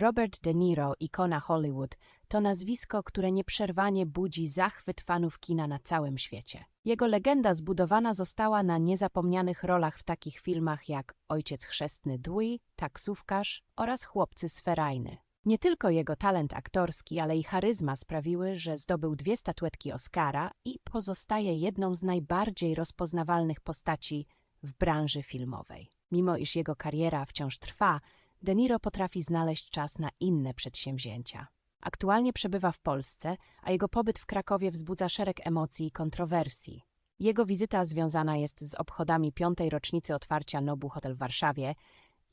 Robert De Niro, ikona Hollywood, to nazwisko, które nieprzerwanie budzi zachwyt fanów kina na całym świecie. Jego legenda zbudowana została na niezapomnianych rolach w takich filmach jak Ojciec Chrzestny Dewey, Taksówkarz oraz Chłopcy z Ferajny. Nie tylko jego talent aktorski, ale i charyzma sprawiły, że zdobył dwie statuetki Oscara i pozostaje jedną z najbardziej rozpoznawalnych postaci w branży filmowej. Mimo iż jego kariera wciąż trwa, De Niro potrafi znaleźć czas na inne przedsięwzięcia. Aktualnie przebywa w Polsce, a jego pobyt w Krakowie wzbudza szereg emocji i kontrowersji. Jego wizyta związana jest z obchodami piątej rocznicy otwarcia Nobu Hotel w Warszawie,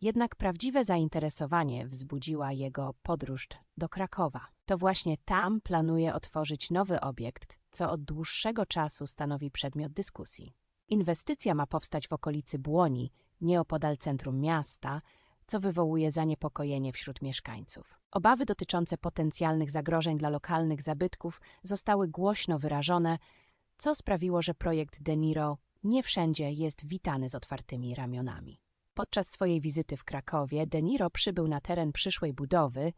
jednak prawdziwe zainteresowanie wzbudziła jego podróż do Krakowa. To właśnie tam planuje otworzyć nowy obiekt, co od dłuższego czasu stanowi przedmiot dyskusji. Inwestycja ma powstać w okolicy Błoni, nieopodal centrum miasta, co wywołuje zaniepokojenie wśród mieszkańców. Obawy dotyczące potencjalnych zagrożeń dla lokalnych zabytków zostały głośno wyrażone, co sprawiło, że projekt De Niro nie wszędzie jest witany z otwartymi ramionami. Podczas swojej wizyty w Krakowie De Niro przybył na teren przyszłej budowy,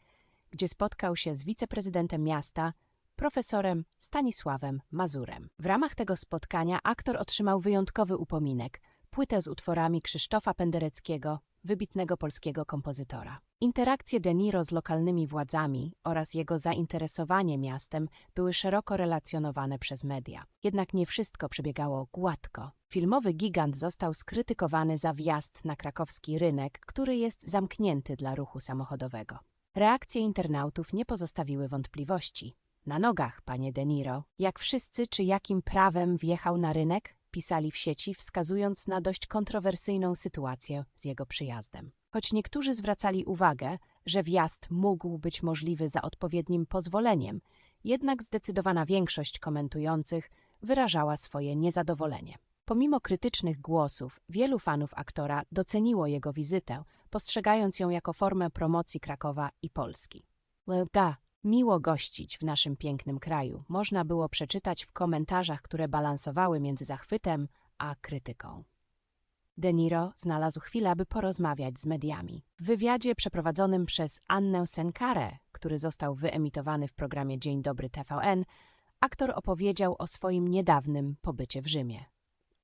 gdzie spotkał się z wiceprezydentem miasta, profesorem Stanisławem Mazurem. W ramach tego spotkania aktor otrzymał wyjątkowy upominek płytę z utworami Krzysztofa Pendereckiego, wybitnego polskiego kompozytora. Interakcje De Niro z lokalnymi władzami oraz jego zainteresowanie miastem były szeroko relacjonowane przez media. Jednak nie wszystko przebiegało gładko. Filmowy gigant został skrytykowany za wjazd na krakowski rynek, który jest zamknięty dla ruchu samochodowego. Reakcje internautów nie pozostawiły wątpliwości. Na nogach, panie De Niro. Jak wszyscy, czy jakim prawem wjechał na rynek? Pisali w sieci, wskazując na dość kontrowersyjną sytuację z jego przyjazdem. Choć niektórzy zwracali uwagę, że wjazd mógł być możliwy za odpowiednim pozwoleniem, jednak zdecydowana większość komentujących wyrażała swoje niezadowolenie. Pomimo krytycznych głosów, wielu fanów aktora doceniło jego wizytę, postrzegając ją jako formę promocji Krakowa i Polski. Da, miło gościć w naszym pięknym kraju, można było przeczytać w komentarzach, które balansowały między zachwytem a krytyką. De Niro znalazł chwilę, aby porozmawiać z mediami. W wywiadzie przeprowadzonym przez Annę Senkare, który został wyemitowany w programie Dzień Dobry TVN, aktor opowiedział o swoim niedawnym pobycie w Rzymie.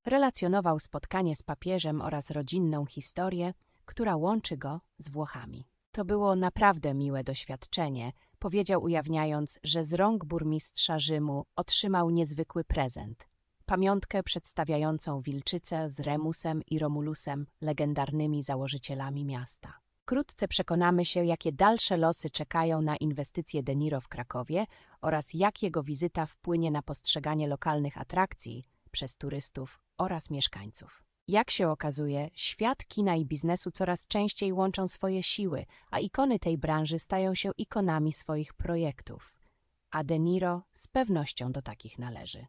Relacjonował spotkanie z papieżem oraz rodzinną historię, która łączy go z Włochami. To było naprawdę miłe doświadczenie, powiedział ujawniając, że z rąk burmistrza Rzymu otrzymał niezwykły prezent. Pamiątkę przedstawiającą Wilczycę z Remusem i Romulusem, legendarnymi założycielami miasta. Wkrótce przekonamy się, jakie dalsze losy czekają na inwestycje De Niro w Krakowie oraz jak jego wizyta wpłynie na postrzeganie lokalnych atrakcji przez turystów oraz mieszkańców. Jak się okazuje, świat kina i biznesu coraz częściej łączą swoje siły, a ikony tej branży stają się ikonami swoich projektów. A De Niro z pewnością do takich należy.